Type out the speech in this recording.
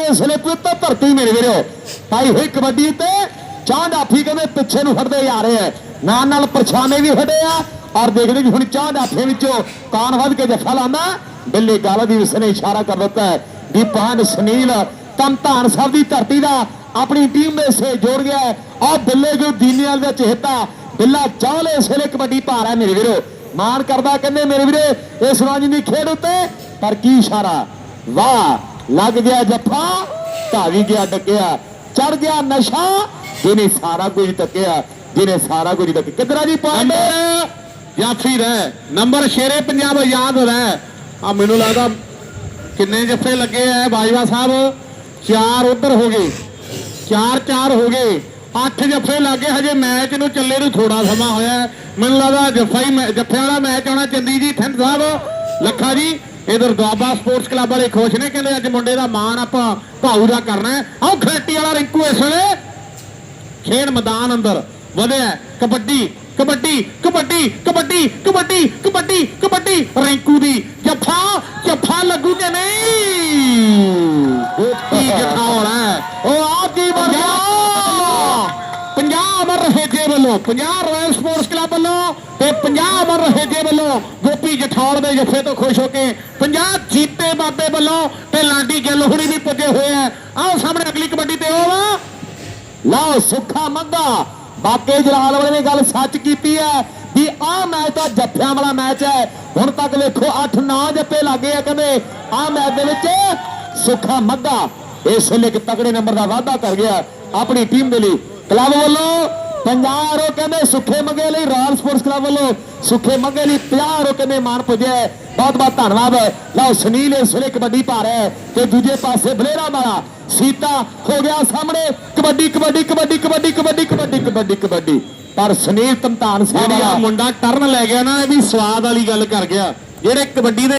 ਇਸ ਵੇਲੇ ਪਵਿੱਤਰ ਧਰਤੀ ਮੇਰੇ ਵੀਰੋ। ਪਾਈ ਹੋਈ ਕਬੱਡੀ ਤੇ ਚਾਹ ਡਾਫੀ ਕਹਿੰਦੇ ਪਿੱਛੇ ਨੂੰ ਹਟਦੇ ਜਾ ਰਹੇ ਆ। ਨਾਲ ਨਾਲ ਪਰਛਾਵੇਂ ਵੀ ਹਟੇ ਆ ਔਰ ਦੇਖਦੇ ਕਿ ਹੁਣ ਚਾਹ ਡਾਫੇ ਵਿੱਚੋਂ ਕਾਨ ਵੱਧ ਕੇ ਜੱਫਾ ਲਾਉਂਦਾ? ਬਿੱਲੀ ਗਾਲਾ ਦੀ ਉਸਨੇ ਇਸ਼ਾਰਾ ਕਰ ਦਿੱਤਾ ਹੈ ਵੀ ਸੁਨੀਲ ਤਮ ਸਾਹਿਬ ਦੀ ਧਰਤੀ ਦਾ ਆਪਣੀ ਟੀਮ ਦੇ ਸੇ ਜੋੜ ਗਿਆ ਹੈ। ਔਰ ਬਿੱਲੇ ਜੋ ਦੀਨਿਆਲ ਦਾ ਚਿਹਤਾ, ਬਿੱਲਾ ਚਾਹਲੇ ਇਸ ਵੇਲੇ ਕਬੱਡੀ ਭਾਰ ਹੈ ਮੇਰੇ ਵੀਰੋ। ਮਾਣ ਕਰਦਾ ਕਹਿੰਦੇ ਮੇਰੇ ਵੀਰੇ, ਇਸ ਰਾਜ ਦੀ ਖੇਡ ਉੱਤੇ, ਪਰ ਕੀ ਇਸ਼ਾਰਾ? ਵਾਹ! ਲੱਗ ਗਿਆ ਜੱਫਾ, ਧਾਵੀ ਗਿਆ ਡੱਕਿਆ, ਚੜ ਗਿਆ ਨਸ਼ਾ, ਜਿਹਨੇ ਸਾਰਾ ਕੁਝ ਤੱਕਿਆ ਜਿਹਨੇ ਸਾਰਾ ਕੁਝ ਤੱਕਿਆ ਕਿਧਰਾ ਜੀ ਪਾਂਡੇ ਨੰਬਰ ਰਹਿ ਨੰਬਰ ਸ਼ੇਰੇ ਪੰਜਾਬ ਆਜ਼ਾਦ ਰਹਿ। ਆ ਮੈਨੂੰ ਲੱਗਦਾ ਕਿੰਨੇ ਜੱਫੇ ਲੱਗੇ ਆ ਬਾਜਵਾ ਸਾਹਿਬ? ਚਾਰ ਉਧਰ ਹੋ ਗਏ, ਚਾਰ ਚਾਰ ਹੋ ਗਏ, ਅੱਠ ਜੱਫੇ ਲੱਗੇ ਹਜੇ ਮੈਚ ਨੂੰ ਚੱਲੇ ਨੂੰ ਥੋੜਾ ਸਮਾਂ ਹੋਇਆ ਮੈਨੂੰ ਲੱਗਦਾ ਜੱਫਾ ਹੀ ਜੱਫੇ ਵਾਲਾ ਮੈਚ ਆਉਣਾ ਚੰਦੀ ਜੀ ਥਿੰਦ ਸਾਹਿਬ। ਲੱਖਾ ਜੀ ਇਧਰ ਦੁਆਬਾ ਸਪੋਰਟਸ ਕਲੱਬ ਵਾਲੇ ਖੁਸ਼ ਨੇ, ਕਹਿੰਦੇ ਅੱਜ ਮੁੰਡੇ ਦਾ ਮਾਣ ਆਪਾਂ ਭਾਊ ਦਾ ਕਰਨਾ ਹੈ। ਆਓ ਖੇਟੀ ਵਾਲਾ ਰਿੰਕੂ ਇਸ ਵੇਲੇ। ਖੇਡ ਮੈਦਾਨ ਅੰਦਰ ਵਧਿਆ ਕਬੱਡੀ ਕਬੱਡੀ ਕਬੱਡੀ ਕਬੱਡੀ ਕਬੱਡੀ ਕਬੱਡੀ ਕਬੱਡੀ। ਰਿੰਕੂ ਦੀ ਅਮਰ ਰਹੇਜੇ ਵੱਲੋਂ ਪੰਜਾਬ ਰਾਇਲ ਸਪੋਰਟਸ ਕਲੱਬ ਵੱਲੋਂ ਤੇ ਪੰਜਾਬ ਅਮਰ ਰਹੇਜੇ ਵੱਲੋਂ ਗੋਪੀ ਜਠੌਰ ਦੇ ਜੱਫੇ ਤੋਂ ਖੁਸ਼ ਹੋ ਕੇ ਪੰਜਾਬ ਜੀਤੇ ਬਾਬੇ ਵੱਲੋਂ ਤੇ ਲਾਡੀ ਗਿੱਲ ਹੁਣੀ ਵੀ ਪੁੱਜੇ ਹੋਏ ਆ। ਆਓ ਸਾਹਮਣੇ ਅਗਲੀ ਕਬੱਡੀ ਤੇ ਉਹ ਲਓ, ਸੁੱਖਾ ਮੰਗਾ। ਬਾਕੇ ਜਲਾਲ ਵਾਲੇ ਨੇ ਗੱਲ ਸੱਚ ਕੀਤੀ ਹੈ ਵੀ ਆਹ ਮੈਚ ਤਾਂ ਜੱਫਿਆਂ ਵਾਲਾ ਮੈਚ ਹੈ। ਹੁਣ ਤੱਕ ਵੇਖੋ 8-9 ਜੱਫੇ ਲੱਗੇ ਆ ਕਹਿੰਦੇ। ਆਹ ਮੈਚ ਦੇ ਵਿੱਚ ਸੁੱਖਾ ਮੱਗਾ ਇਸ ਵੇਲੇ ਤਕੜੇ ਨੰਬਰ ਦਾ ਵਾਅਦਾ ਕਰ ਗਿਆ ਆਪਣੀ ਟੀਮ ਦੇ ਲਈ। ਕਲੱਬ ਵੱਲੋਂ 50 ਰੋ ਕਹਿੰਦੇ ਸੁੱਖੇ ਮੰਗੇ ਲਈ ਰਾਇਲ ਸਪੋਰਟਸ ਕਲੱਬ ਵੱਲੋਂ ਸੁੱਖੇ ਮੰਗੇ ਲਈ 50 ਰੋ ਕਹਿੰਦੇ ਮਾਨ ਪੁੱਜਿਆ। ਬਹੁਤ ਬਹੁਤ ਧੰਨਵਾਦ ਲਓ ਸੁਨੀਲ ਇਸ ਵੇਲੇ ਕਬੱਡੀ ਪਾ ਰਿਹਾ ਹੈ ਤੇ ਦੂਜੇ ਪਾਸੇ ਬਲੇਰਾ ਵਾਲਾ ਸੀਤਾ ਹੋ ਗਿਆ ਸਾਹਮਣੇ। ਕਬੱਡੀ ਕਬੱਡੀ ਕਬੱਡੀ ਕਬੱਡੀ ਕਬੱਡੀ ਕਬੱਡੀ ਕਬੱਡੀ ਕਬੱਡੀ। ਪਰ ਸੁਨੀਲ ਤਮਤਾਨ ਸਾਹਿਬ ਵਾਲਾ ਮੁੰਡਾ ਟਰਨ ਲੈ ਗਿਆ ਨਾ ਇਹ ਵੀ ਸਵਾਦ ਵਾਲੀ ਗੱਲ ਕਰ ਗਿਆ। ਜਿਹੜੇ ਕਬੱਡੀ ਦੇ